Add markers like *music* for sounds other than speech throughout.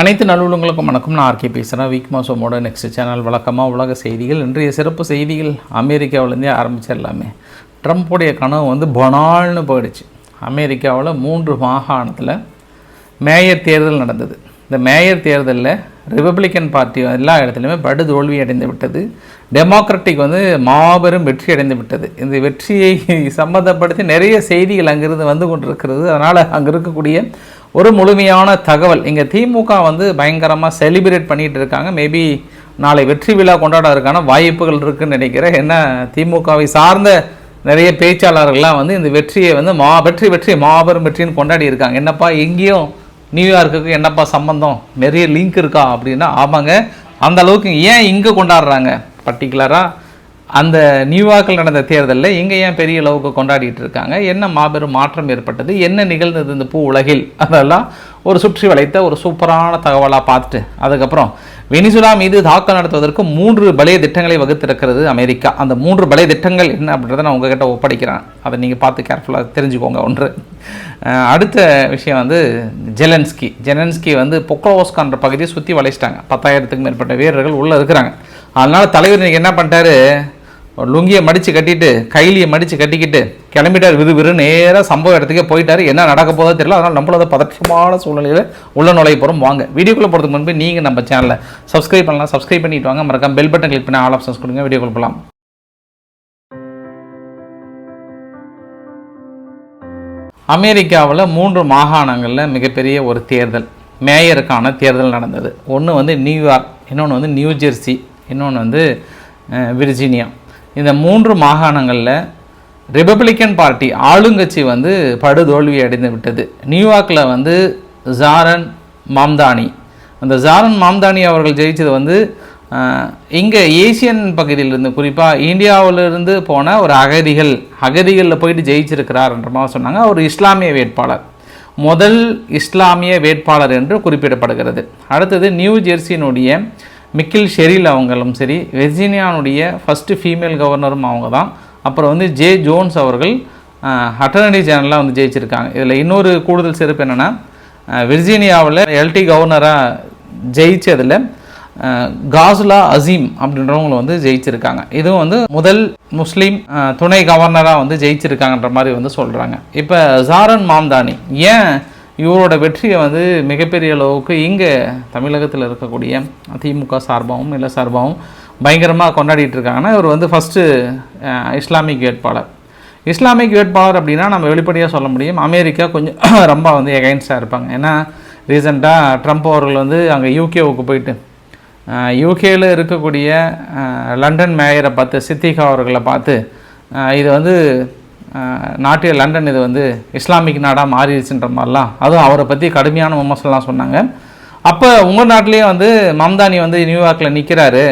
அனைத்து நல்லுள்ளங்களுக்கும் வணக்கம். நான் ஆர்கே பேசுகிறேன் வீக் மாசமோட நெக்ஸ்ட் சேனல் வழக்கமாக உலக செய்திகள் இன்றைய சிறப்பு செய்திகள் அமெரிக்காவிலேருந்தே ஆரம்பிச்சிடலாமே ட்ரம்ப்புடைய கனவு வந்து பனால்னு போயிடுச்சு. அமெரிக்காவில் மூன்று மாகாணத்தில் மேயர் தேர்தல் நடந்தது. இந்த மேயர் தேர்தலில் ரிப்பப்ளிக்கன் பார்ட்டி எல்லா இடத்துலையுமே படு தோல்வி அடைந்து விட்டது. டெமோக்ராட்டிக் வந்து மாபெரும் வெற்றி அடைந்து விட்டது. இந்த வெற்றியை சம்மந்தப்படுத்தி நிறைய செய்திகள் அங்கிருந்து வந்து கொண்டிருக்கிறது. அதனால் அங்கே இருக்கக்கூடிய ஒரு முழுமையான தகவல். இங்கே திமுக வந்து பயங்கரமாக செலிப்ரேட் பண்ணிகிட்டு இருக்காங்க. மேபி நாளை வெற்றி விழா கொண்டாடுறதுக்கான வாய்ப்புகள் இருக்குன்னு நினைக்கிறேன். என்ன திமுகவை சார்ந்த நிறைய பேச்சாளர்கள்லாம் வந்து இந்த வெற்றியை வந்து மா வெற்றி வெற்றி மாபெரும் வெற்றின்னு கொண்டாடி இருக்காங்க. என்னப்பா எங்கேயும் நியூயார்க்குக்கு என்னப்பா சம்பந்தம்? நிறைய லிங்க் இருக்கா அப்படின்னா ஆமாங்க. அந்த அளவுக்கு ஏன் இங்கே கொண்டாடுறாங்க? பர்டிகுலராக அந்த நியூயார்க்கில் நடந்த தேர்தலில் இங்கே ஏன் பெரிய அளவுக்கு கொண்டாடிட்டு இருக்காங்க? என்ன மாபெரும் மாற்றம் ஏற்பட்டது? என்ன நிகழ்ந்தது இந்த பூ உலகில்? அதெல்லாம் ஒரு சுற்றி வளைத்த ஒரு சூப்பரான தகவலாக பார்த்துட்டு அதுக்கப்புறம் வெனிசுலா மீது தாக்கல் நடத்துவதற்கு மூன்று பலைய திட்டங்களை வகுத்திருக்கிறது அமெரிக்கா. அந்த மூன்று பலைய திட்டங்கள் என்ன அப்படின்றத நான் உங்ககிட்ட ஒப்படைக்கிறேன். அதை நீங்கள் பார்த்து கேர்ஃபுல்லாக தெரிஞ்சுக்கோங்க ஒன்று. அடுத்த விஷயம் வந்து ஜெலன்ஸ்கி. ஜெலன்ஸ்கி வந்து பொக்ரோஸ்கான்ற பகுதியை சுற்றி வளைச்சிட்டாங்க. பத்தாயிரத்துக்கும் மேற்பட்ட வீரர்கள் உள்ளே இருக்கிறாங்க. அதனால் தலைவர் இன்றைக்கி என்ன பண்ணிட்டாரு? லுங்கியை மடித்து கட்டிட்டு கைலியை மடித்து கட்டிக்கிட்டு கிளம்பிட்டார் விறு விறு நேராக சம்பவ இடத்துக்கே போயிட்டாரு. என்ன நடக்க போதோ தெரியல. அதனால் நம்மளோட பதற்றமான சூழ்நிலையில் உள்ள நுழைய போகிறோம் வாங்க. வீடியோக்குள்ளே போகிறதுக்கு முன்பு நீங்கள் நம்ம சேனலை சப்ஸ்கிரைப் பண்ணலாம். சப்ஸ்கிரைப் பண்ணிட்டு வாங்க. மறக்காம பெல் பட்டன் கிளிக் பண்ணி ஆல் ஆப்ஷன்ஸ் கொடுங்க. வீடியோக்குள்ள போகலாம் அமெரிக்காவில் மூன்று மாகாணங்களில் மிகப்பெரிய ஒரு தேர்தல் மேயருக்கான தேர்தல் நடந்தது. ஒன்று வந்து நியூயார்க் இன்னொன்று வந்து நியூஜெர்சி இன்னொன்று வந்து விர்ஜீனியா. இந்த மூன்று மாகாணங்களில் ரிப்பப்ளிக்கன் பார்ட்டி ஆளுங்கட்சி வந்து படுதோல்வி அடைந்து விட்டது. நியூயார்க்கில் வந்து ஜாரன் மாம்தானி அந்த ஜாரன் மாம்தானி அவர்கள் ஜெயித்தது வந்து இங்கே ஏசியன் பகுதியிலிருந்து குறிப்பாக இந்தியாவிலிருந்து போன ஒரு அகதிகள் அகதிகளில் போயிட்டு ஜெயிச்சிருக்கிறார்ன்ற மாதிரி சொன்னாங்க. அவர் இஸ்லாமிய வேட்பாளர். முதல் இஸ்லாமிய வேட்பாளர் என்று குறிப்பிடப்படுகிறது. அடுத்தது நியூ ஜெர்சியினுடைய மிக்கில் ஷெரில் அவங்களும் சரி வெர்ஜீனியானுடைய ஃபஸ்ட்டு ஃபீமேல் கவர்னரும் அவங்க தான் அப்புறம் வந்து ஜே ஜோன்ஸ் அவர்கள் அட்டர்னடி ஜெனரலாக வந்து ஜெயிச்சிருக்காங்க. இதில் இன்னொரு கூடுதல் சிறப்பு என்னென்னா விர்ஜீனியாவில் எல்டி கவர்னராக ஜெயிச்சதில் காசுலா அசீம் அப்படின்றவங்களை வந்து ஜெயிச்சிருக்காங்க. இதுவும் வந்து முதல் முஸ்லீம் துணை கவர்னராக வந்து ஜெயிச்சிருக்காங்கன்ற மாதிரி வந்து சொல்கிறாங்க இப்போ ஜாரன் மாம்தானி ஏன் இவரோட வெற்றியை வந்து மிகப்பெரிய அளவுக்கு இங்கே தமிழகத்தில் இருக்கக்கூடிய திமுக சார்பாகவும் இல்லை சார்பாகவும் பயங்கரமாக கொண்டாடிட்டு இருக்காங்கன்னா இவர் வந்து ஃபஸ்ட்டு இஸ்லாமிக் வேட்பாளர். இஸ்லாமிக் வேட்பாளர் அப்படின்னா நம்ம வெளிப்படையாக சொல்ல முடியும். அமெரிக்கா கொஞ்சம் *coughs* ரொம்ப வந்து எகைன்ஸ்டாக இருப்பாங்க. ஏன்னா ரீசெண்டாக ட்ரம்ப் அவர்கள் வந்து அங்கே யூகேவுக்கு போயிட்டு யூகேயில் இருக்கக்கூடிய லண்டன் மேயரை பார்த்து சித்திகா அவர்களை பார்த்து இது வந்து நாட்டில் லண்டன் இது வந்து இஸ்லாமிக் நாடாக மாறிடுச்சுன்ற மாதிரிலாம் அதுவும் அவரை பற்றி கடுமையான விமர்சனம்லாம் சொன்னாங்க. அப்போ உங்கள் நாட்டிலேயே வந்து மம்தானி வந்து நியூயார்க்கில் நிற்கிறாரு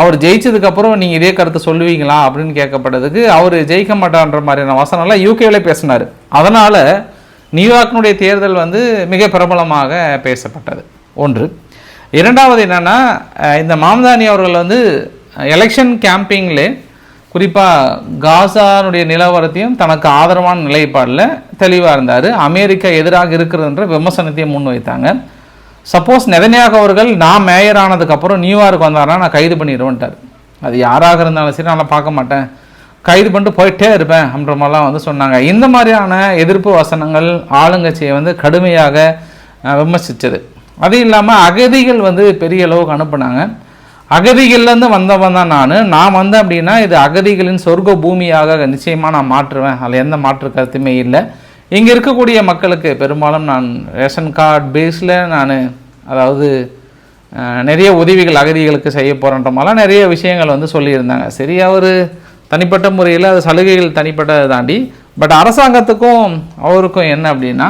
அவர் ஜெயிச்சதுக்கப்புறம் நீங்கள் இதே கருத்து சொல்லுவீங்களா அப்படின்னு கேட்கப்பட்டதுக்கு அவர் ஜெயிக்க மாட்டான்ற மாதிரியான வசனம்லாம் யூகேவில் பேசினார். அதனால் நியூயார்க்கினுடைய தேர்தல் வந்து மிக பிரபலமாக பேசப்பட்டது. ஒன்று. இரண்டாவது என்னென்னா இந்த மாமதானி அவர்கள் வந்து எலெக்ஷன் கேம்பிங்கில் குறிப்பாக காசானுடைய நிலவரத்தையும் தனக்கு ஆதரவான நிலைப்பாடில் தெளிவாக இருந்தார். அமெரிக்கா எதிராக இருக்கிறதுன்ற விமர்சனத்தையும் முன்வைத்தாங்க சப்போஸ் நெதன்யாக அவர்கள் நான் மேயர் ஆனதுக்கப்புறம் நியூயார்க் வந்தாருன்னா நான் கைது பண்ணிடுவேன்ட்டார். அது யாராக இருந்தாலும் சரி நான் பார்க்க மாட்டேன். கைது பண்ணிட்டு போயிட்டே இருப்பேன் அப்படின்ற மாதிரிலாம் வந்து சொன்னாங்க. இந்த மாதிரியான எதிர்ப்பு வசனங்கள் ஆளுங்கட்சியை வந்து கடுமையாக விமர்சித்தது அது இல்லாமல் அகதிகள் வந்து பெரிய அளவுக்கு அனுப்புனாங்க. அகதிகள்லேருந்து வந்தவன் தான் நான். நான் வந்தேன் அப்படின்னா இது அகதிகளின் சொர்க்க பூமியாக நிச்சயமாக நான் மாற்றுவேன். அதில் எந்த மாற்று கருத்துமே இல்லை. இங்கே இருக்கக்கூடிய மக்களுக்கு பெரும்பாலும் நான் ரேஷன் கார்டு பேஸில் நான் அதாவது நிறைய உதவிகள் அகதிகளுக்கு செய்ய போகிறன்ற மாதிரிலாம் நிறைய விஷயங்கள் வந்து சொல்லியிருந்தாங்க. சரி அவர் தனிப்பட்ட முறையில் அது சலுகைகள் தனிப்பட்ட தாண்டி பட் அரசாங்கத்துக்கும் அவருக்கும் என்ன அப்படின்னா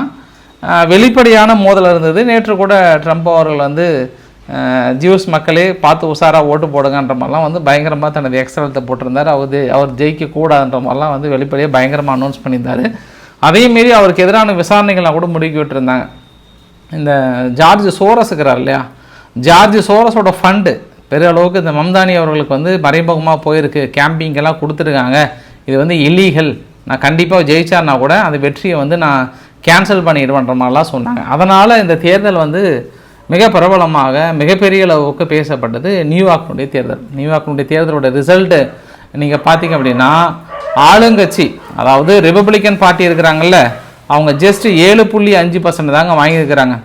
வெளிப்படையான மோதல் இருந்தது. நேற்று கூட ட்ரம்ப் அவர்கள் வந்து ஜியூஸ் மக்களே பார்த்து உஷாராக ஓட்டு போடுங்கன்ற மாதிரிலாம் வந்து பயங்கரமாக தனது எக்ஸ்ட்ரலத்தை போட்டிருந்தார். அவர் அவர் ஜெயிக்கக்கூடாதுன்ற மாதிரிலாம் வந்து வெளிப்படையாக பயங்கரமாக அனௌன்ஸ் பண்ணியிருந்தார். அதே மீறி அவருக்கு எதிரான விசாரணைகள்லாம் கூட முடுக்கி விட்டுருந்தாங்க. இந்த ஜார்ஜ் சோரஸ் இருக்கிறார் இல்லையா? ஜார்ஜ் சோரஸோட ஃபண்டு பெரிய அளவுக்கு இந்த மம்தானி அவர்களுக்கு வந்து மறைமுகமாக போயிருக்கு. கேம்பிங்கெல்லாம் கொடுத்துருக்காங்க. இது வந்து இல்லீகல் நான் கண்டிப்பாக ஜெயிச்சார்னா கூட அந்த வெற்றியை வந்து நான் கேன்சல் பண்ணிடுவேன்ற மாதிரிலாம் சொன்னாங்க. அதனால் இந்த தேர்தல் வந்து மிக பிரபலமாக மிகப்பெரிய அளவுக்கு பேசப்பட்டது நியூயார்க்கினுடைய தேர்தல். நியூயார்க்கினுடைய தேர்தலோட ரிசல்ட்டு நீங்கள் பார்த்தீங்க அப்படின்னா ஆளுங்கட்சி அதாவது ரிப்பப்ளிக்கன் பார்ட்டி இருக்கிறாங்கல்ல அவங்க ஜஸ்ட் ஏழு புள்ளி அஞ்சு பர்சன்ட் தாங்க வாங்கியிருக்கிறாங்க.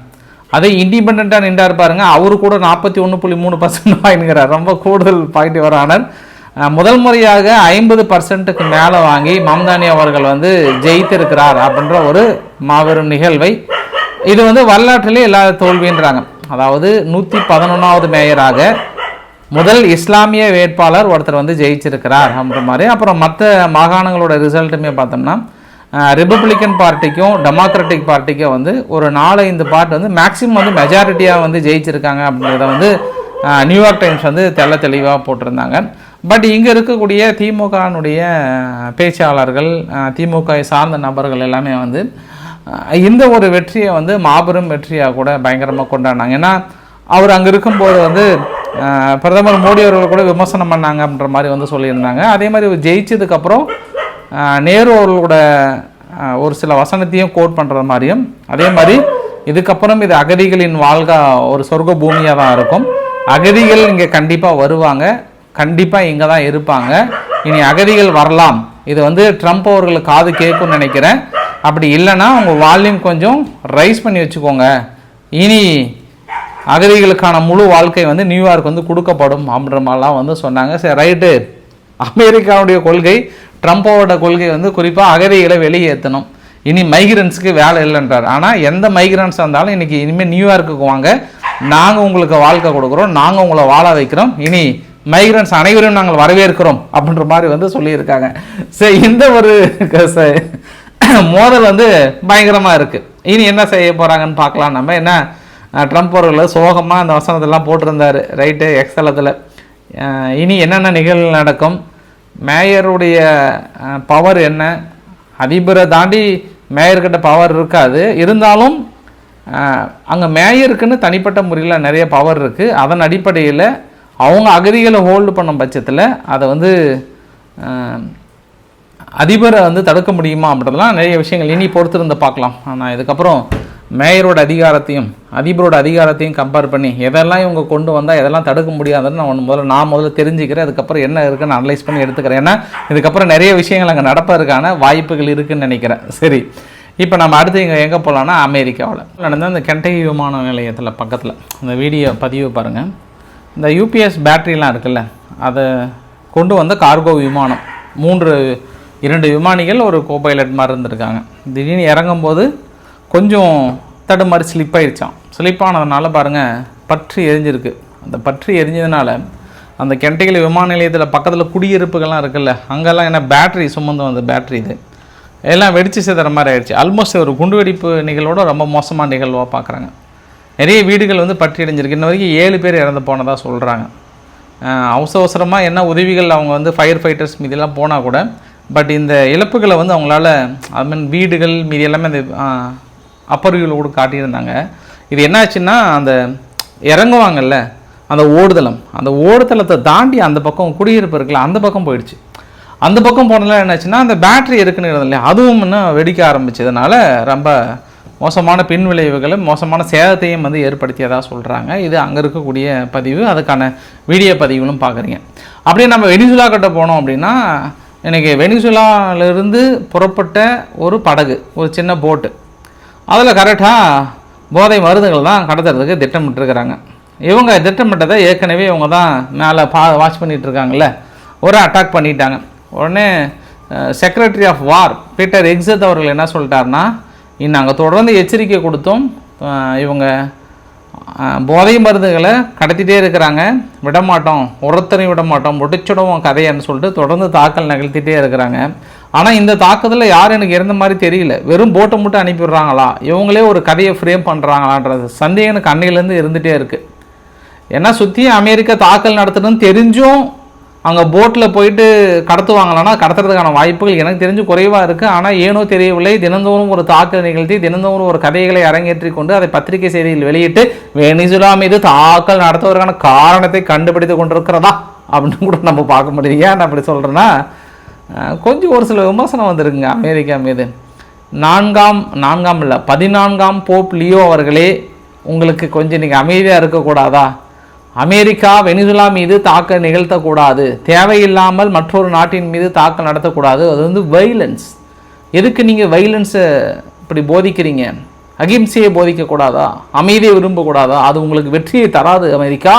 அதே இண்டிபெண்ட்டாக நின்றார் பாருங்க அவரு கூட நாற்பத்தி ஒன்று புள்ளி மூணு பர்சன்ட் வாங்கிக்கிறார் ரொம்ப கூடுதல் பாயிண்ட் வரானர் முதல் முறையாக ஐம்பது பர்சன்ட்டுக்கு மேலே வாங்கி மம்தானி அவர்கள் வந்து ஜெயித்திருக்கிறார் அப்படின்ற ஒரு மாபெரும் நிகழ்வை. இது வந்து வரலாற்றிலே இல்லாத தோல்வின்றாங்க. அதாவது நூற்றி பதினொன்றாவது மேயராக முதல் இஸ்லாமிய வேட்பாளர் ஒருத்தர் வந்து ஜெயிச்சிருக்கிறார் அப்படின்ற மாதிரி. அப்புறம் மற்ற மாகாணங்களோட ரிசல்ட்டுமே பார்த்தோம்னா ரிப்பப்ளிக்கன் பார்ட்டிக்கும் டெமோக்ராட்டிக் பார்ட்டிக்கும் வந்து ஒரு நாலஞ்சு பார்ட் வந்து மேக்ஸிமம் வந்து மெஜாரிட்டியாக வந்து ஜெயிச்சிருக்காங்க அப்படிங்கிறத வந்து நியூயார்க் டைம்ஸ் வந்து தெள்ள தெளிவாக போட்டிருந்தாங்க. பட் இங்கே இருக்கக்கூடிய திமுகனுடைய பேச்சாளர்கள் திமுக சார்ந்த நபர்கள் எல்லாமே வந்து இந்த ஒரு வெற்றியை வந்து மாபெரும் வெற்றியாக கூட பயங்கரமாக கொண்டாடினாங்க. ஏன்னா அவர் அங்கே இருக்கும்போது வந்து பிரதமர் மோடி அவர்கள் கூட விமர்சனம் பண்ணாங்க அப்படின்ற மாதிரி வந்து சொல்லியிருந்தாங்க. அதே மாதிரி ஜெயிச்சதுக்கப்புறம் நேரு அவர்களோட ஒரு சில வசனத்தையும் கோட் பண்ணுற மாதிரியும் அதே மாதிரி இதுக்கப்புறம் இது அகதிகளின் வாழ்க்கை ஒரு சொர்க்க பூமியாக தான் இருக்கும். அகதிகள் இங்கே கண்டிப்பாக வருவாங்க. கண்டிப்பாக இங்கே தான் இருப்பாங்க. இனி அகதிகள் வரலாம். இது வந்து ட்ரம்ப் அவர்களுக்கு காது கேட்கும்னு நினைக்கிறேன். அப்படி இல்லைன்னா உங்கள் வால்யூம் கொஞ்சம் ரைஸ் பண்ணி வச்சுக்கோங்க. இனி அகதிகளுக்கான முழு வாழ்க்கை வந்து நியூயார்க் வந்து கொடுக்கப்படும் அப்படின்ற மாதிரிலாம் வந்து சொன்னாங்க. சரி ரைட்டு. அமெரிக்காவுடைய கொள்கை ட்ரம்ப்போட கொள்கை வந்து குறிப்பாக அகதிகளை வெளியேற்றணும் இனி மைக்ரன்ஸுக்கு வேலை இல்லைன்றார். ஆனால் எந்த மைக்ரன்ஸ் இருந்தாலும் இன்றைக்கி இனிமேல் நியூயார்க்குக்கு வாங்க. நாங்கள் உங்களுக்கு வாழ்க்கை கொடுக்குறோம். நாங்கள் உங்களை வாழ வைக்கிறோம். இனி மைக்ரன்ஸ் அனைவரும் நாங்கள் வரவேற்கிறோம் அப்படின்ற மாதிரி வந்து சொல்லியிருக்காங்க. சரி இந்த ஒரு க- ச- *coughs* மோதல் வந்து பயங்கரமாக இருக்குது இனி என்ன செய்ய போகிறாங்கன்னு பார்க்கலாம் நம்ம. என்ன ட்ரம்ப் அவர்கள் சோகமாக அந்த வசனத்தெல்லாம் போட்டிருந்தாரு ரைட்டு எக்ஸலத்தில் இனி என்னென்ன நிகழ்வு நடக்கும்? மேயருடைய பவர் என்ன? அதிபரை தாண்டி மேயர்கிட்ட பவர் இருக்காது. இருந்தாலும் அங்கே மேயருக்குன்னு தனிப்பட்ட முறையில் நிறைய பவர் இருக்குது அதன் அடிப்படையில் அவங்க அகதிகளை ஹோல்டு பண்ணும் பட்சத்தில் அதை வந்து அதிபரை வந்து தடுக்க முடியுமா அப்படின்றதுலாம் நிறைய விஷயங்கள் இனி பொறுத்திருந்து பார்க்கலாம். ஆனால் இதுக்கப்புறம் மேயரோட அதிகாரத்தையும் அதிபரோட அதிகாரத்தையும் கம்பேர் பண்ணி எதெல்லாம் இவங்க கொண்டு வந்தால் எதெல்லாம் தடுக்க முடியாதுன்னு நான் ஒன்று முதல்ல நான் முதல்ல தெரிஞ்சுக்கிறேன். அதுக்கப்புறம் என்ன இருக்குன்னு அனலைஸ் பண்ணி எடுத்துக்கிறேன். ஏன்னா இதுக்கப்புறம் நிறைய விஷயங்கள் அங்கே நடப்பதற்கான வாய்ப்புகள் இருக்குன்னு நினைக்கிறேன். சரி. இப்போ நம்ம அடுத்து இங்கே எங்கே போகலான்னா அமெரிக்காவில். நடந்த அந்த கெண்டகி விமான நிலையத்தில் பக்கத்தில் அந்த வீடியோ பதிவு பாருங்கள் இந்த யூபிஎஸ் பேட்டரிலாம் இருக்குல்ல அதை கொண்டு வந்த கார்கோ விமானம் மூன்று இரண்டு விமானிகள் ஒரு கோபைலட் மாதிரி இருந்திருக்காங்க. திடீர்னு இறங்கும்போது கொஞ்சம் தடுமாறி ஸ்லிப் ஆயிடுச்சான் ஸ்லிப் ஆனதுனால பாருங்கள் பற்றி எரிஞ்சிருக்கு. அந்த பற்றி எரிஞ்சதுனால அந்த கெண்டைகள் விமான நிலையத்தில் பக்கத்தில் குடியிருப்புகள்லாம் இருக்குல்ல அங்கெல்லாம் என்ன பேட்டரி சுமந்து வந்த பேட்டரி இது. எல்லாம் வெடிச்சு சிதற மாதிரி ஆயிடுச்சு ஆல்மோஸ்ட் ஒரு குண்டுவெடிப்பு நிகழ்வோட ரொம்ப மோசமான நிகழ்வாக பார்க்குறாங்க நிறைய வீடுகள் வந்து பற்றி அடைஞ்சிருக்கு இன்ன வரைக்கும் ஏழு பேர் இறந்து போனதாக சொல்கிறாங்க அவசர அவசரமாக என்ன உதவிகள் அவங்க வந்து ஃபயர் ஃபைட்டர்ஸ் மீதெல்லாம் போனால் கூட பட் இந்த இழப்புகளை வந்து அவங்களால ஐ மீன் வீடுகள் மீதி எல்லாமே அந்த அப்பருவிகள் கூட காட்டியிருந்தாங்க. இது என்னாச்சுன்னா அந்த இறங்குவாங்கல்ல அந்த ஓடுதளம். அந்த ஓடுதளத்தை தாண்டி அந்த பக்கம் குடியிருப்பு இருக்குல்ல அந்த பக்கம் போயிடுச்சு. அந்த பக்கம் போனதுல என்னாச்சுன்னா அந்த பேட்டரி இருக்குன்னு இல்லையா அதுவும் இன்னும் வெடிக்க ஆரம்பிச்சதுனால ரொம்ப மோசமான பின் விளைவுகளும் மோசமான சேதத்தையும் வந்து ஏற்படுத்தியதாக சொல்கிறாங்க இது அங்கே இருக்கக்கூடிய பதிவு அதுக்கான வீடியோ பதிவுகளும் பார்க்குறீங்க அப்படியே நம்ம வெனிசுலா கிட்ட போனோம் அப்படின்னா இன்றைக்கி வெனிசுலாவிலிருந்து புறப்பட்ட ஒரு படகு ஒரு சின்ன போட்டு. அதில் கரெக்டாக போதை மருந்துகள் தான் கடத்துறதுக்கு திட்டமிட்டுருக்கிறாங்க. இவங்க திட்டமிட்டதை ஏற்கனவே இவங்க தான் மேலே பா வாட்ச் பண்ணிட்டு இருக்காங்கல்ல ஒரு அட்டாக் பண்ணிட்டாங்க. உடனே secretary of war Peter Hegseth அவர்கள் என்ன சொல்லிட்டாருன்னா இன்னும் நாங்கள் தொடர்ந்து எச்சரிக்கை கொடுத்தோம் இவங்க போதை மருந்துகளை கடத்திட்டே இருக்கிறாங்க. விடமாட்டோம் ஒருத்தரையும் விடமாட்டோம் முடிச்சிடுவோம் கதையன்னு சொல்லிட்டு தொடர்ந்து தாக்கல் நிகழ்த்திட்டே இருக்கிறாங்க. ஆனால் இந்த தாக்குதலில் யார் எனக்கு இருந்த மாதிரி தெரியல. வெறும் போட்டை மட்டும் அனுப்பிடுறாங்களா இவங்களே ஒரு கதையை ஃப்ரேம் பண்ணுறாங்களான்றது சந்தேகம் எனக்கு அன்னையிலேருந்து இருந்துகிட்டே இருக்குது ஏன்னா சுற்றியும் அமெரிக்கா தாக்கல் நடத்தணும்னு தெரிஞ்சும் அங்கே போட்டில் போயிட்டு கடத்துவாங்களான்னா கடத்துறதுக்கான வாய்ப்புகள் எனக்கு தெரிஞ்சு குறைவாக இருக்குது ஆனால் ஏனோ தெரியவில்லை தினந்தோறும் ஒரு தாக்குதல் நிகழ்த்தி தினந்தோறும் ஒரு கதைகளை அரங்கேற்றி கொண்டு அதை பத்திரிகை செய்தியில் வெளியிட்டு வெனிசுலா மீது தாக்கல் நடத்துவதற்கான காரணத்தை கண்டுபிடித்து கொண்டிருக்கிறதா? அப்படின்னு கூட நம்ம பார்க்க முடியும் ஏன் நான் அப்படி சொல்கிறேன்னா கொஞ்சம் ஒரு சில விமர்சனம் வந்திருக்குங்க அமெரிக்கா மீது. நான்காம் நான்காம் இல்லை பதினான்காம் போப் லியோ அவர்களே உங்களுக்கு கொஞ்சம் நீங்கள் அமைதியாக இருக்கக்கூடாதா? அமெரிக்கா வெனிசுலா மீது தாக்க நிகழ்த்தக்கூடாது. தேவையில்லாமல் மற்றொரு நாட்டின் மீது தாக்கம் நடத்தக்கூடாது. அது வந்து வைலன்ஸ் எதுக்கு நீங்கள் வைலன்ஸை இப்படி போதிக்கிறீங்க? அகிம்சையை போதிக்கக்கூடாதா? அமைதியை விரும்பக்கூடாதா? அது உங்களுக்கு வெற்றியை தராது அமெரிக்கா.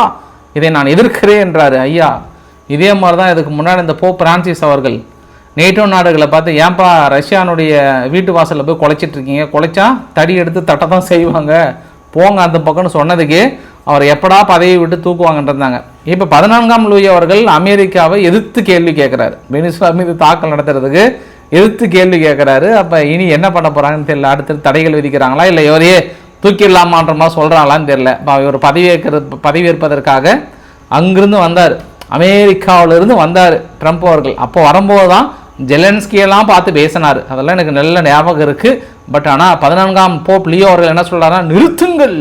இதை நான் எதிர்க்கிறேன் என்றாரு ஐயா. இதே மாதிரி தான் இதுக்கு முன்னாடி இந்த போ பிரான்சிஸ் அவர்கள். நேட்டோ நாடுகளை பார்த்து ஏன்பா ரஷ்யானுடைய வீட்டு வாசலில் போய் குலைச்சிட்ருக்கீங்க குலைச்சா தடி எடுத்து தட்டை தான் செய்வாங்க. போங்க அந்த பக்கம்னு சொன்னதுக்கு அவர் எப்படா பதவியை விட்டு தூக்குவாங்கன்றிருந்தாங்க இப்போ பதினான்காம் லூயி அவர்கள் அமெரிக்காவை எதிர்த்து கேள்வி கேட்குறாரு. வெனிசுலா மீது தாக்கல் நடத்துறதுக்கு எதிர்த்து கேள்வி கேட்குறாரு. அப்போ இனி என்ன பண்ண போகிறாங்கன்னு தெரியல. அடுத்து தடைகள் விதிக்கிறாங்களா இல்லை இவரையே தூக்கிடலாமான்ற மாதிரி சொல்கிறாங்களான்னு தெரியல. இப்போ இவர் பதவியேற்கிற பதவியேற்பதற்காக அங்கிருந்து வந்தார். அமெரிக்காவிலிருந்து வந்தார் ட்ரம்ப் அவர்கள். அப்போ வரும்போது தான் ஜெலன்ஸ்கியெல்லாம் பார்த்து பேசினார். அதெல்லாம் எனக்கு நல்ல ஞாபகம் இருக்குது பட் ஆனால் பதினான்காம் போப் லியோ அவர்கள் என்ன சொல்கிறாருன்னா நிறுத்துங்கள்.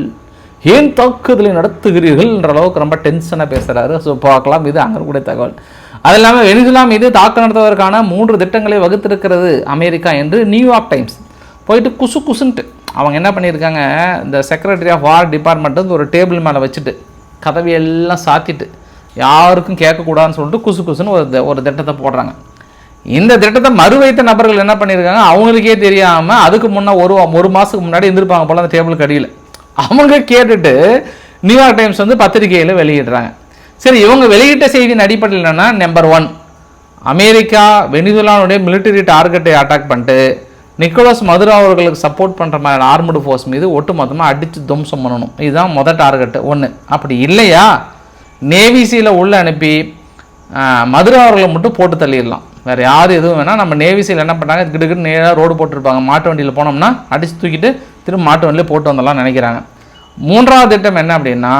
ஏன் தாக்குதலை நடத்துகிறீர்கள்ன்ற அளவுக்கு ரொம்ப டென்ஷனாக பேசுகிறாரு ஸோ பார்க்கலாம். இது அங்கே கூட தகவல். அது இல்லாமல் வெனிசுலா மீது தாக்கு நடத்துவதற்கான மூன்று திட்டங்களை வகுத்திருக்கிறது அமெரிக்கா என்று நியூயார்க் டைம்ஸ். போயிட்டு குசு குசுன்ட்டு. அவங்க என்ன பண்ணியிருக்காங்க இந்த செக்ரட்டரி ஆஃப் வார் டிபார்ட்மெண்ட் வந்து ஒரு டேபிள் மேலே வச்சுட்டு கதவையெல்லாம் சாத்திட்டு யாருக்கும் கேட்கக்கூடாதுன்னு சொல்லிட்டு குசு குசுன்னு ஒரு ஒரு திட்டத்தை போடுறாங்க. இந்த திட்டத்தை மறுவைத்த நபர்கள் என்ன பண்ணியிருக்காங்க அவங்களுக்கே தெரியாமல் அதுக்கு முன்னே ஒரு ஒரு மாதத்துக்கு முன்னாடி இருந்திருப்பாங்க போல அந்த டேபிளுக்கு அடியில். அவங்க கேட்டுட்டு நியூயார்க் டைம்ஸ் வந்து பத்திரிகையில் வெளியிடுறாங்க. சரி இவங்க வெளியிட்ட செய்தியின் அடிப்படையில் என்னென்னா நம்பர் ஒன் அமெரிக்கா வெனிசுலானுடைய மிலிட்டரி டார்கெட்டை அட்டாக் பண்ணிட்டு நிக்கோலஸ் மதுரா அவர்களுக்கு சப்போர்ட் பண்ணுற மாதிரி ஆர்மடு ஃபோர்ஸ் மீது ஒட்டுமொத்தமாக அடித்து துவம்சம் பண்ணணும். இதுதான் மொதல் டார்கெட்டு ஒன்று அப்படி இல்லையா? நேவிசியில் உள்ளே அனுப்பி மதுரா அவர்களை மட்டும் போட்டு தள்ளிடலாம். வேறு யார் எதுவும் வேணால் நம்ம நேவிசியில் என்ன பண்ணுறாங்க கிடுக்கிட்டு நேராக ரோடு போட்டிருப்பாங்க. மாட்டு வண்டியில் போனோம்னா அடித்து தூக்கிட்டு திரும்ப மாட்டு வண்டியில் போட்டு வந்துடலாம் நினைக்கிறாங்க. மூன்றாவது திட்டம் என்ன அப்படின்னா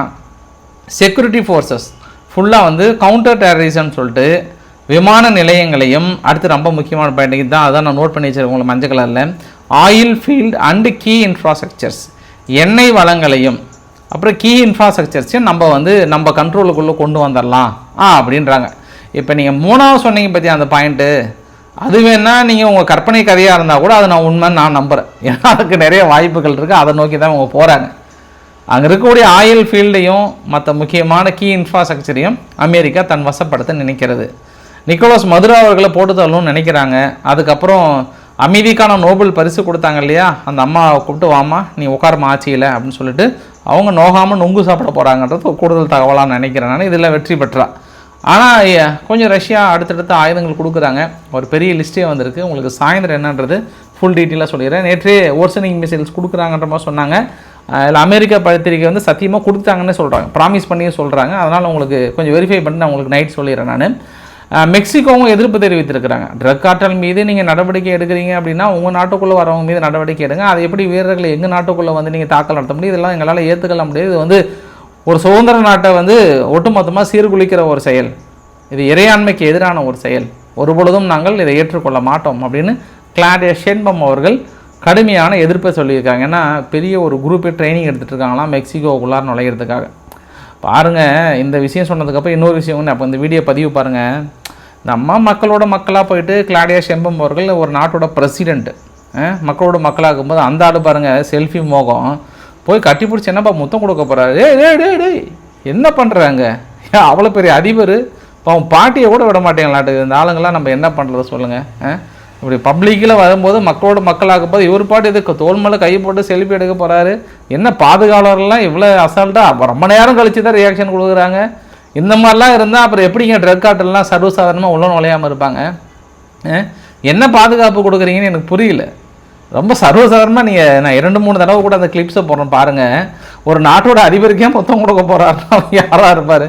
செக்யூரிட்டி ஃபோர்ஸஸ் ஃபுல்லாக வந்து கவுண்டர் டெரரிசம்னு சொல்லிட்டு விமான நிலையங்களையும் அடுத்து ரொம்ப முக்கியமான பாயிண்ட் தான் அதான் நான் நோட் பண்ணி வச்சிருக்கேன் உங்களுக்கு மஞ்சள் கலரில். Oil field and key infrastructures எண்ணெய் வளங்களையும் அப்புறம் கீ இன்ஃப்ராஸ்ட்ரக்சர்ஸையும் நம்ம வந்து நம்ம கண்ட்ரோலுக்குள்ளே கொண்டு வந்துடலாம். ஆ அப்படின்றாங்க. இப்போ நீங்கள் மூணாவது சொன்னீங்க பற்றி அந்த பாயிண்ட்டு அது வேணால் நீங்கள் உங்கள் கற்பனை கதையாக இருந்தால் கூட அதை நான் உண்மைன்னு நான் நம்புகிறேன் ஏன்னா அதுக்கு நிறைய வாய்ப்புகள் இருக்குது அதை நோக்கி தான் அவங்க போகிறாங்க அங்கே இருக்கக்கூடிய ஆயில் ஃபீல்டையும் மற்ற முக்கியமான கீ இன்ஃப்ராஸ்ட்ரக்சரையும் அமெரிக்கா தன் வசப்படுத்த நினைக்கிறது. நிக்கோலஸ் மதுரா அவர்களை போட்டு தள்ளணும்னு நினைக்கிறாங்க. அதுக்கப்புறம் அமைதிக்கான நோபல் பரிசு கொடுத்தாங்க இல்லையா? அந்த அம்மாவை கூப்பிட்டு வாமா நீ உட்காரமா ஆட்சியில் அப்படின்னு சொல்லிட்டு அவங்க நோகாமல் நொங்கு சாப்பிட போகிறாங்கன்றது கூடுதல் தகவலாக நினைக்கிறேன். நான் இதில் வெற்றி பெற்றா. ஆனால் கொஞ்சம் ரஷ்யா அடுத்தடுத்த ஆயுதங்கள் கொடுக்குறாங்க. ஒரு பெரிய லிஸ்ட்டே வந்திருக்கு. உங்களுக்கு சாயந்தரம் என்னன்றது ஃபுல் டீட்டெயிலாக சொல்லிடுறேன். நேற்றே ஓர்சனிங் மிசைல்ஸ் கொடுக்குறாங்கன்ற மாதிரி சொன்னாங்க. அதில் அமெரிக்கா பத்திரிக்கை வந்து சத்தியமாக கொடுத்தாங்கன்னு சொல்கிறாங்க ப்ராமிஸ் பண்ணியும் சொல்கிறாங்க அதனால் உங்களுக்கு கொஞ்சம் வெரிஃபை பண்ணி நான் உங்களுக்கு நைட் சொல்லிடுறேன் நான். மெக்சிகோவும் எதிர்ப்பு தெரிவித்திருக்கிறாங்க. ட்ரக் காற்றல் மீது நீங்கள் நடவடிக்கை எடுக்கிறீங்க அப்படின்னா உங்கள் நாட்டுக்குள்ளே வரவங்க மீது நடவடிக்கை எடுங்க. அதை எப்படி வீரர்களை எங்கள் நாட்டுக்குள்ளே வந்து நீங்கள் தாக்கல் நடத்த முடியும்? இதெல்லாம் எங்களால் ஏற்றுக்கொள்ள முடியாது. இது வந்து ஒரு சுதந்திர நாட்டை வந்து ஒட்டுமொத்தமாக சீர்குலைக்கிற ஒரு செயல். இது இறையாண்மைக்கு எதிரான ஒரு செயல். ஒருபொழுதும் நாங்கள் இதை ஏற்றுக்கொள்ள மாட்டோம் அப்படின்னு கிளாடியா ஷென்பம் அவர்கள் கடுமையான எதிர்ப்பை சொல்லியிருக்காங்க. ஏன்னா பெரிய ஒரு குரூப்பே ட்ரைனிங் எடுத்துகிட்டு இருக்காங்களாம் மெக்சிகோக்குள்ளார் நுழையிறதுக்காக. பாருங்க இந்த விஷயம் சொன்னதுக்கப்புறம் இன்னொரு விஷயம் வந்து அப்போ இந்த வீடியோ பதிவு பாருங்கள் நம்ம மக்களோட மக்களாக போயிட்டு கிளாடியா செம்பம் அவர்கள் ஒரு நாட்டோட பிரசிடெண்ட்டு மக்களோட மக்களாகும்போது அந்த ஆடு பாருங்கள் செல்ஃபி மோகம். போய் கட்டி பிடிச்சி என்னப்பா முத்தம் கொடுக்க போகிறாரு ஏ டே டே டே என்ன பண்ணுறாங்க அவ்வளோ பெரிய அதிபர். அவன் பாட்டியை கூட விட மாட்டேங்களாட்டு. இந்த ஆளுங்கெல்லாம் நம்ம என்ன பண்ணுறது சொல்லுங்கள் இப்படி பப்ளிக்கில் வரும்போது மக்களோட மக்களாக போது இவர் பாட்டு இதுக்கு தோல் மேலே கை போட்டு செல்ஃபி எடுக்க போகிறாரு என்ன பாதுகாவலர்லாம் இவ்வளோ அசால்ட்டாக ரொம்ப நேரம் கழித்து தான் ரியாக்ஷன் கொடுக்குறாங்க. இந்த மாதிரிலாம் இருந்தால் அப்புறம் எப்படிங்க ட்ரக் காட்டெல்லாம் சர்வசாதாரணமாக உள்ள நுழையாமல் இருப்பாங்க? என்ன பாதுகாப்பு கொடுக்குறீங்கன்னு எனக்கு புரியல. ரொம்ப சர்வசாதாரணமாக நீங்கள் நான் இரண்டு மூணு தடவை கூட அந்த கிளிப்ஸை போடுறேன் பாருங்கள் ஒரு நாட்டோட அதிபருக்கே மொத்தம் கொடுக்க போகிறாருன்னா *laughs* யாராக இருப்பார்?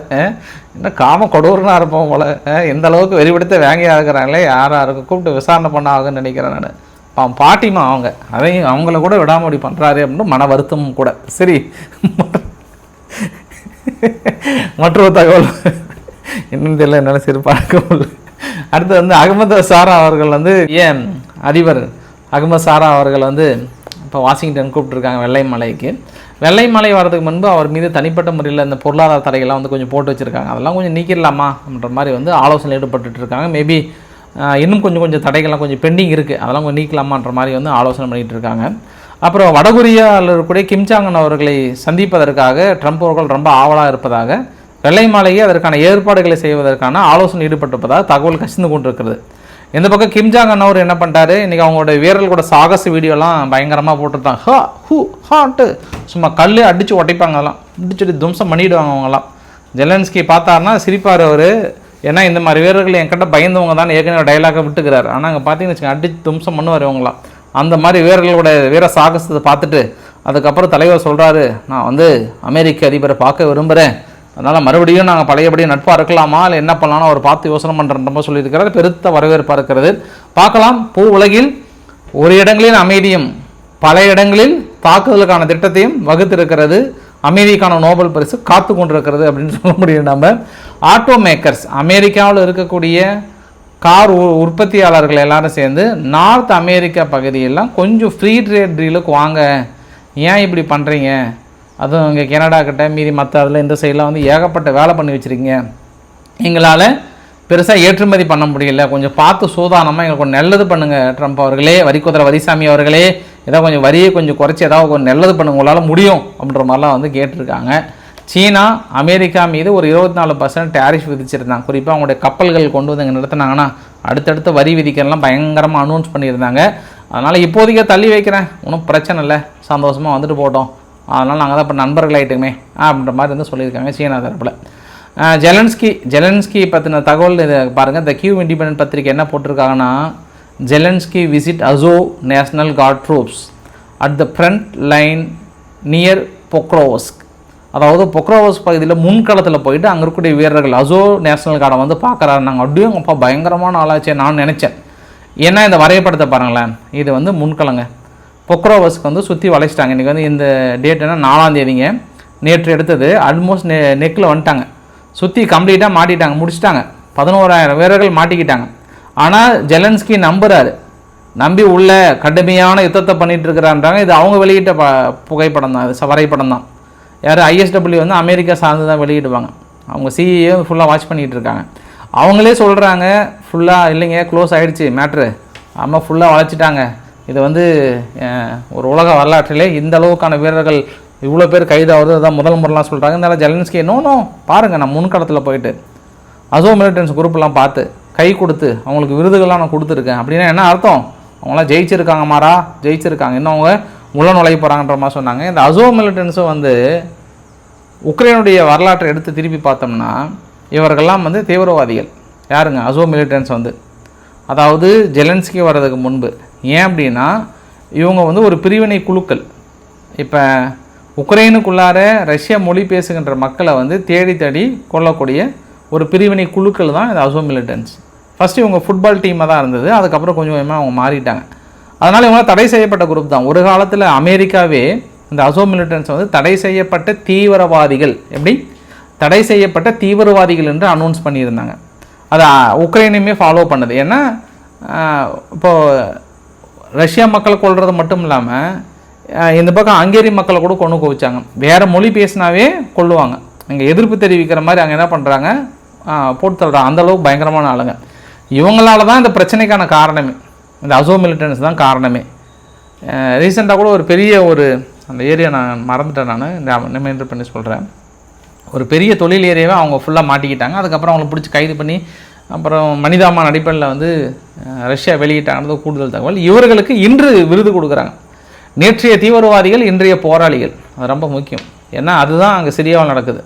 என்ன காம கொடூரனாக இருப்போம் போல. எந்த அளவுக்கு வெறிபிடித்த வேங்கையாக இருக்கிறாங்களே யாராக இருக்கும் கூப்பிட்டு விசாரணை பண்ண ஆகுன்னு நினைக்கிறேன் நான். அவன் பாட்டிமா அவங்க. அதையும் அவங்கள கூட விடாமடி பண்ணுறாரு அப்படின்னு மன வருத்தமும் கூட. சரி. மற்றொரு தகவல். இன்னும் தெரியல என்னால் சிறப்பாக அடுத்து வந்து அகமது சாரா அவர்கள் வந்து ஏன் அதிபர் அகமது சாரா அவர்கள் வந்து இப்போ வாஷிங்டன் கூப்பிட்டுருக்காங்க வெள்ளை மலைக்கு. வெள்ளை மலை வரதுக்கு முன்பு அவர் மீது தனிப்பட்ட முறையில் இந்த பொருளாதார தடைகள்லாம் வந்து கொஞ்சம் போட்டு வச்சுருக்காங்க. அதெல்லாம் கொஞ்சம் நீக்கிடலாமா அப்படின்ற மாதிரி வந்து ஆலோசனை ஈடுபட்டு இருக்காங்க. மேபி இன்னும் கொஞ்சம் கொஞ்சம் தடைகள்லாம் கொஞ்சம் பெண்டிங் இருக்குது அதெல்லாம் கொஞ்சம் நீக்கலாமான்ற மாதிரி வந்து ஆலோசனை பண்ணிகிட்டு இருக்காங்க. அப்புறம் வடகொரியாவில் இருக்கக்கூடிய கிம்சாங்கன் அவர்களை சந்திப்பதற்காக ட்ரம்ப் அவர்கள் ரொம்ப ஆவலாக இருப்பதாக வெள்ளை மாலையே அதற்கான ஏற்பாடுகளை செய்வதற்கான ஆலோசனை ஈடுபட்டிருப்பதாக தகவல் கசிந்து கொண்டிருக்கிறது. இந்த பக்கம் கிம்ஜாங் அண்ணவர் அவர் என்ன பண்ணிட்டாரு? இன்றைக்கி அவங்களோட வீரர்கள் கூட சாகச வீடியோலாம் பயங்கரமாக போட்டுருந்தான் ஹா ஹூ ஹான்ட்டு. சும்மா கல் அடித்து உடைப்பாங்க அதெல்லாம். அடிச்சுட்டு தும்சம் பண்ணிவிடுவாங்க அவங்கலாம் ஜெலன்ஸ்கி பார்த்தாருன்னா சிரிப்பார் அவர். ஏன்னா இந்த மாதிரி வீரர்கள் என்கிட்ட பயந்தவங்க தான் ஏற்கனவே டைலாக விட்டுக்கிறாரு. ஆனால் அங்கே பார்த்தீங்கன்னு வச்சுக்கோங்க அடிச்சு தும்சம் பண்ணுவார் இவங்களாம் அந்த மாதிரி வீரர்களோட வீர சாகசத்தை பார்த்துட்டு அதுக்கப்புறம் தலைவர் சொல்கிறாரு நான் வந்து அமெரிக்க அதிபரை பார்க்க விரும்புகிறேன் அதனால் மறுபடியும் நாங்கள் பழையபடியும் நட்பாக இருக்கலாமா? இல்லை என்ன பண்ணலாம்னு அவர் பார்த்து யோசனை பண்ணுறன்ற சொல்லியிருக்கிறார். பெருத்த வரவேற்பாக இருக்கிறது. பார்க்கலாம். பூ உலகில் ஒரு இடங்களில் அமைதியும் பல இடங்களில் தாக்குதலுக்கான திட்டத்தையும் வகுத்திருக்கிறது. அமைதிக்கான நோபல் பரிசு காத்து கொண்டிருக்கிறது அப்படின்னு சொல்ல முடியும் நம்ம. ஆட்டோ மேக்கர்ஸ் அமெரிக்காவில் இருக்கக்கூடிய கார் உ- உற்பத்தியாளர்கள் எல்லாரும் சேர்ந்து நார்த் அமெரிக்கா பகுதியெல்லாம் கொஞ்சம் ஃப்ரீ ட்ரேட் டீலுக்கு வாங்க. ஏன் இப்படி பண்ணுறீங்க அதுவும் இங்கே கனடா கிட்ட மீதி மற்ற அதில் இந்த சைடெலாம் வந்து ஏகப்பட்ட வேலை பண்ணி வச்சுருக்கீங்க. எங்களால் பெருசாக ஏற்றுமதி பண்ண முடியல. கொஞ்சம் பார்த்து சூதானமாக எங்களுக்கு கொஞ்சம் நல்லது பண்ணுங்கள் ட்ரம்ப் அவர்களே வரி குதிரை வரிசாமி அவர்களே. ஏதோ கொஞ்சம் வரியை கொஞ்சம் குறைச்சி ஏதாவது கொஞ்சம் நல்லது பண்ணுங்க உங்களால் முடியும் அப்படின்ற மாதிரிலாம் வந்து கேட்டிருக்காங்க. சீனா அமெரிக்கா மீது ஒரு இருபத்தி நாலு பர்சன்ட் டேரிஃப் விதிச்சிருந்தாங்க. குறிப்பாக அவங்களுடைய கப்பல்கள் கொண்டு வந்து இங்கே நிறுத்தினாங்கன்னா அடுத்தடுத்து வரி விதிக்கிறலாம் பயங்கரமாக அனௌன்ஸ் பண்ணியிருந்தாங்க. அதனால் இப்போதைக்கே தள்ளி வைக்கிறேன். ஒன்றும் பிரச்சனை இல்லை. சந்தோஷமாக வந்துட்டு போட்டோம். அதனால் நாங்கள் தான் இப்போ நண்பர்கள் ஆகிட்டுமே அப்படின்ற மாதிரி வந்து சொல்லியிருக்காங்க சீனா தரப்பில். ஜெலன்ஸ்கி ஜெலன்ஸ்கி பற்றின தகவல் இதை பாருங்கள் இந்த கியூ இண்டிபெண்ட் பத்திரிக்கை என்ன போட்டிருக்காங்கன்னா Zelensky visit Azov national guard troops at the front line near Pokrovsk அதாவது பொக்ரோவஸ் பகுதியில் முன்களத்தில் போயிட்டு அங்கே இருக்கக்கூடிய வீரர்கள் அசோ நேஷனல் கார்டை வந்து பார்க்குறாரு நாங்கள் அப்படியும் அப்பா பயங்கரமான ஆளாச்சே நான் நினச்சேன். ஏன்னா இந்த வரைபடத்தை பாருங்களேன். இது வந்து முன்களங்க. பொக்ரோவஸ்க்கு வந்து சுற்றி வளைச்சிட்டாங்க. இன்றைக்கி வந்து இந்த டேட்டுனா நாலாந்தேதிங்க நாலாம் தேதிங்க. நேற்று எடுத்தது. ஆல்மோஸ்ட் நெ நெக்கில் வந்துட்டாங்க. சுற்றி கம்ப்ளீட்டாக மாட்டிட்டாங்க. முடிச்சிட்டாங்க. பதினோராயிரம் வீரர்கள் மாட்டிக்கிட்டாங்க. ஆனால் ஜெலன்ஸ்கி நம்புகிறாரு நம்பி உள்ள கடுமையான யுத்தத்தை பண்ணிகிட்டு இருக்கிறான்றாங்க. இது அவங்க வெளியிட்ட ப புகைப்படம் தான். இது வரைபடம் தான். யார்? ஐஎஸ்டபிள்யூ வந்து அமெரிக்கா சார்ந்து தான் வெளியிடுவாங்க. அவங்க சிஇஓ ஃபுல்லாக வாட்ச் பண்ணிகிட்டு இருக்காங்க. அவங்களே சொல்கிறாங்க ஃபுல்லாக இல்லைங்க. க்ளோஸ் ஆகிடுச்சி மேட்ரு ஆமாம் ஃபுல்லாக வளைச்சிட்டாங்க. இது வந்து ஒரு உலக வரலாற்றிலே இந்த அளவுக்கான வீரர்கள் இவ்வளோ பேர் கைதாகிறது அதான் முதல் முறைலாம் சொல்கிறாங்க இதனால் ஜெலன்ஸ்கி நோ பாருங்கள் நான் முன்கடத்தில் போயிட்டு அசோ மிலிட்டன்ஸ் குரூப்லாம் பார்த்து கை கொடுத்து அவங்களுக்கு விருதுகள்லாம் நான் கொடுத்துருக்கேன். அப்படின்னா என்ன அர்த்தம்? அவங்களாம் ஜெயிச்சிருக்காங்க மாறா ஜெயிச்சிருக்காங்க. இன்னும் அவங்க உள்ள நுழைய போகிறாங்கன்ற மாதிரி சொன்னாங்க. இந்த அசோ மிலிட்டன்ஸும் வந்து உக்ரைனுடைய வரலாற்றை எடுத்து திருப்பி பார்த்தோம்னா இவர்கள்லாம் வந்து தீவிரவாதிகள். யாருங்க? அசோ மிலிட்டன்ஸ் வந்து. அதாவது ஜெலன்ஸ்கி வர்றதுக்கு முன்பு. ஏன் அப்படின்னா இவங்க வந்து ஒரு பிரிவினை குழுக்கள். இப்போ உக்ரைனுக்குள்ளார ரஷ்ய மொழி பேசுகின்ற மக்களை வந்து தேடி தேடி கொள்ளக்கூடிய ஒரு பிரிவினை குழுக்கள் தான் இந்த அசோ மிலிட்டன்ஸ். ஃபஸ்ட்டு இவங்க ஃபுட்பால் டீமாக தான் இருந்தது அதுக்கப்புறம் கொஞ்சம் கொஞ்சமாக அவங்க மாறிட்டாங்க. அதனால் இவங்க தடை செய்யப்பட்ட குரூப் தான். ஒரு காலத்தில் அமெரிக்காவே இந்த அசோ மிலிட்டன்ஸ் வந்து தடை செய்யப்பட்ட தீவிரவாதிகள் எப்படி? தடை செய்யப்பட்ட தீவிரவாதிகள் என்று அனௌன்ஸ் பண்ணியிருந்தாங்க. அதை உக்ரைனையுமே ஃபாலோ பண்ணுது. ஏன்னா இப்போது ரஷ்யா மக்களை கொள்வது மட்டும் இல்லாமல் இந்த பக்கம் ஹங்கேரி மக்களை கூட கொண்டு குவிச்சாங்க. வேறு மொழி பேசினாவே கொள்ளுவாங்க இங்கே எதிர்ப்பு தெரிவிக்கிற மாதிரி அங்கே என்ன பண்ணுறாங்க போட்டு தள்ளுறாங்க. அந்தளவுக்கு பயங்கரமான ஆளுங்க. இவங்களால தான் இந்த பிரச்சனைக்கான காரணமே. இந்த அசோ மிலிட்டன்ஸ் தான் காரணமே. ரீசெண்டாக கூட ஒரு பெரிய ஒரு அந்த ஏரியா நான் மறந்துட்டேன் நான். இந்த ரிமைண்டர் பண்ணி சொல்கிறேன் ஒரு பெரிய தொழில் ஏரியாவே அவங்க ஃபுல்லாக மாட்டிக்கிட்டாங்க. அதுக்கப்புறம் அவங்கள பிடிச்சி கைது பண்ணி அப்புறம் மனிதாமான அடிப்படையில் வந்து ரஷ்யா வெளியிட்டாங்கிறது கூடுதல் தகவல். இவர்களுக்கு இன்று விருது கொடுக்குறாங்க. நேற்றைய தீவிரவாதிகள் இன்றைய போராளிகள். அது ரொம்ப முக்கியம். ஏன்னா அதுதான் அங்கே சிரியாவில் நடக்குது.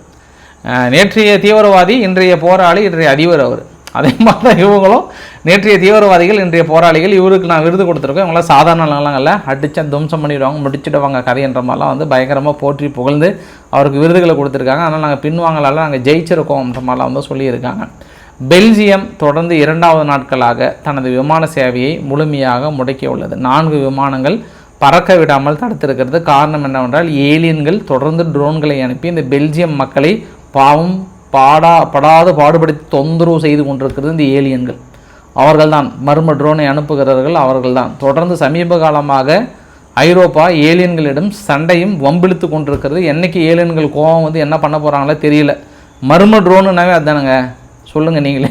நேற்றைய தீவிரவாதி இன்றைய போராளி இன்றைய அதிபர் அவர். அதே மாதிரி தான் இவங்களும் நேற்றைய தீவிரவாதிகள் இன்றைய போராளிகள் இவருக்கு நான் விருது கொடுத்துருக்கோம் இவங்களாம் சாதாரண நலங்கள்ல அடிச்சா துவம்சம் பண்ணிடுவாங்க முடிச்சிடுவாங்க கதைன்ற மாதிரிலாம் வந்து பயங்கரமாக போற்றி புகழ்ந்து அவருக்கு விருதுகளை கொடுத்துருக்காங்க. அதனால் நாங்கள் பின்வாங்கலால் நாங்கள் ஜெயிச்சிருக்கோம்ன்ற மாதிரிலாம் வந்து சொல்லியிருக்காங்க. பெல்ஜியம் தொடர்ந்து இரண்டாவது நாட்களாக தனது விமான சேவையை முழுமையாக முடக்கியுள்ளது நான்கு விமானங்கள் பறக்க விடாமல் தடுத்திருக்கிறது. காரணம் என்னவென்றால் ஏலியன்கள் தொடர்ந்து ட்ரோன்களை அனுப்பி இந்த பெல்ஜியம் மக்களை பாவம் பாடா படாது பாடுபடுத்தி தொந்தரவு செய்து கொண்டிருக்கிறது இந்த ஏலியன்கள். அவர்கள்தான் மர்ம ட்ரோனை அனுப்புகிறவர்கள் அவர்கள்தான். தொடர்ந்து சமீப காலமாக ஐரோப்பா ஏலியன்களிடம் சண்டையும் வம்பிழுத்து கொண்டிருக்கிறது. என்னைக்கு ஏலியன்கள் கோவம் வந்து என்ன பண்ண போகிறாங்களோ தெரியல. மர்ம ட்ரோனுனாவே அதானுங்க. சொல்லுங்கள் நீங்களே.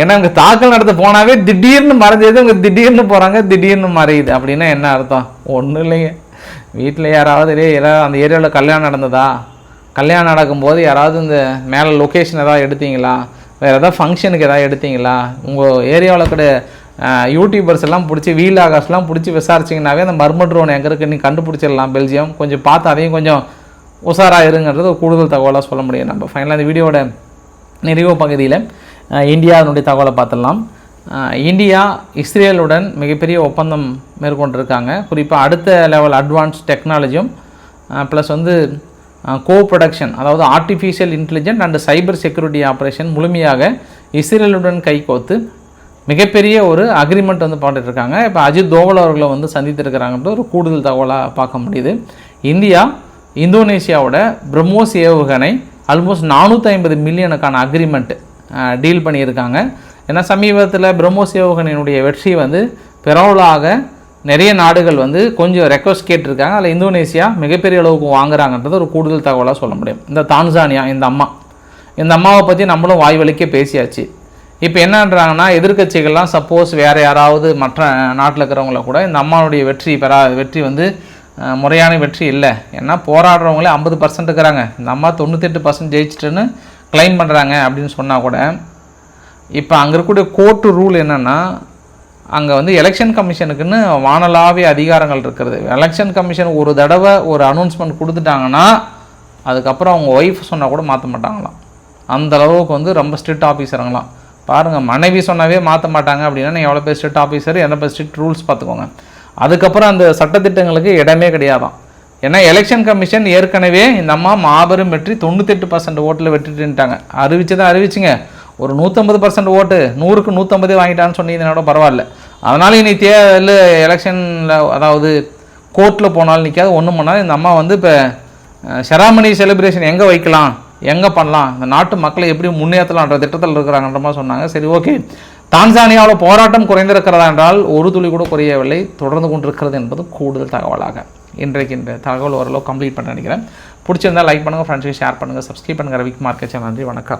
ஏன்னா அங்கே தாக்கல் நடத்த போனாவே திடீர்னு மறைஞ்சது அவங்க திடீர்னு போகிறாங்க திடீர்னு மறையுது. அப்படின்னா என்ன அர்த்தம்? ஒன்றும் இல்லைங்க. வீட்டில் யாராவது டேய் ஏதாவது அந்த ஏரியாவில் கல்யாணம் நடந்ததா? கல்யாணம் நடக்கும்போது யாராவது இந்த மேலே லொக்கேஷன் எதாவது எடுத்தீங்களா? வேறு ஏதாவது ஃபங்க்ஷனுக்கு ஏதாவது எடுத்தீங்களா? உங்கள் ஏரியாவில் கூட யூடியூபர்ஸ் எல்லாம் பிடிச்சி வீல் ஆகாஷ்லாம் பிடிச்சி விசாரிச்சிங்கனாவே அந்த மர்ம ட்ரோன் எங்கே இருக்குது நீ கண்டுபிடிச்சிடலாம் பெல்ஜியம். கொஞ்சம் பார்த்து அதையும் கொஞ்சம் உஷாராக இருங்கிறது ஒரு கூடுதல் தகவலாக சொல்ல முடியும். நம்ம ஃபைனலாக இந்த வீடியோட நிறைவு பகுதியில் இந்தியாவினுடைய தகவலை பார்த்துடலாம். இந்தியா இஸ்ரேலுடன் மிகப்பெரிய ஒப்பந்தம் மேற்கொண்டிருக்காங்க. குறிப்பாக அடுத்த லெவல் அட்வான்ஸ் டெக்னாலஜியும் ப்ளஸ் வந்து கோ ப்ரொடக்ஷன் அதாவது artificial intelligent and cyber security operation முழுமையாக இஸ்ரேலுடன் கைகோத்து மிகப்பெரிய ஒரு அக்ரிமெண்ட் வந்து போட்டுட்டு இருக்காங்க இப்போ அஜித் தோவல் அவர்களை வந்து சந்தித்திருக்கிறாங்கன்ற ஒரு கூடுதல் தகவலாக பார்க்க முடியுது. இந்தியா இந்தோனேஷியாவோட பிரம்மோஸ் ஏவுகணை ஆல்மோஸ்ட் நானூற்றி ஐம்பது மில்லியனுக்கான அக்ரிமெண்ட் டீல் பண்ணியிருக்காங்க. ஏன்னா சமீபத்தில் பிரம்மோஸ் ஏவுகணையினுடைய வெற்றி வந்து பரவலாக நிறைய நாடுகள் வந்து கொஞ்சம் ரெக்வஸ்ட் கேட்டிருக்காங்க. அதில் இந்தோனேசியா மிகப்பெரிய அளவுக்கு வாங்குறாங்கன்றது ஒரு கூடுதல் தகவலாக சொல்ல முடியும். இந்த தான்சானியா இந்த அம்மா. இந்த அம்மாவை பற்றி நம்மளும் வாய்வழிக்க பேசியாச்சு. இப்போ என்னன்றாங்கன்னா எதிர்க்கட்சிகள்லாம் சப்போஸ் வேறு யாராவது மற்ற நாட்டில் இருக்கிறவங்கள கூட இந்த அம்மாவுடைய வெற்றி பெறா வெற்றி வந்து முறையான வெற்றி இல்லை. ஏன்னா போராடுறவங்களே ஐம்பது பர்சன்ட் இருக்கிறாங்க. இந்த அம்மா தொண்ணூத்தெட்டு பர்சன்ட் ஜெயிச்சிட்டுன்னு கிளைம் பண்ணுறாங்க அப்படின்னு சொன்னால் கூட இப்போ அங்கே இருக்கக்கூடிய கோர்ட்டு ரூல் என்னென்னா அங்கே வந்து எலெக்ஷன் கமிஷனுக்குன்னு வானலாவிய அதிகாரங்கள் இருக்கிறது எலெக்ஷன் கமிஷன் ஒரு தடவை ஒரு அனௌன்ஸ்மெண்ட் கொடுத்துட்டாங்கன்னா அதுக்கப்புறம் அவங்க ஒய்ஃப் சொன்னால் கூட மாற்ற மாட்டாங்களாம். அந்த அளவுக்கு வந்து ரொம்ப ஸ்ட்ரிக்ட் ஆஃபீஸருங்களாம் பாருங்கள் மனைவி சொன்னாவே மாற்ற மாட்டாங்க அப்படின்னா நீங்கள் எவ்வளோ பேர் ஸ்ட்ரிக்ட் ஆஃபீஸர் எந்த பேர் ஸ்ட்ரிக்ட் ரூல்ஸ் பார்த்துக்கோங்க. அதுக்கப்புறம் அந்த சட்டத்திட்டங்களுக்கு இடமே கிடையாதான் ஏன்னா எலெக்ஷன் கமிஷன் ஏற்கனவே இந்த அம்மா மாபெரும் வெற்றி தொண்ணூத்தெட்டு பர்சன்ட் ஓட்டில் வெற்றிட்டுட்டாங்க அறிவிச்சதை அறிவிச்சிங்க. ஒரு நூற்றம்பது பர்சன்ட் ஓட்டு நூறுக்கு நூற்றம்பதே வாங்கிட்டான்னு சொன்னீங்கன்னா பரவாயில்ல. அதனால இனி தேர்தல் எலெக்ஷனில் அதாவது கோர்ட்டில் போனாலும் நிற்காது ஒன்றும் பண்ணாலும் இந்த அம்மா வந்து இப்போ செராமணி செலிப்ரேஷன் எங்கே வைக்கலாம் எங்கே பண்ணலாம் இந்த நாட்டு மக்களை எப்படி முன்னேற்றலான்ற திட்டத்தில் இருக்கிறாங்கன்ற மாதிரி சொன்னாங்க. சரி ஓகே. தான்சானியாவில் போராட்டம் குறைந்திருக்கிறதா என்றால் ஒரு துளி கூட குறையவில்லை. தொடர்ந்து கொண்டிருக்கிறது என்பது கூடுதல் தகவலாக. இன்றைக்கு இந்த தகவல் ஓரளவு கம்ப்ளீட் பண்ண நினைக்கிறேன். பிடிச்சிருந்தால் லைக் பண்ணுங்கள் ஃப்ரெண்ட்ஸுக்கு ஷேர் பண்ணுங்கள் சப்ஸ்கிரைப் பண்ணுங்கள் ரவிக் மார்க்கெட் நன்றி வணக்கம்.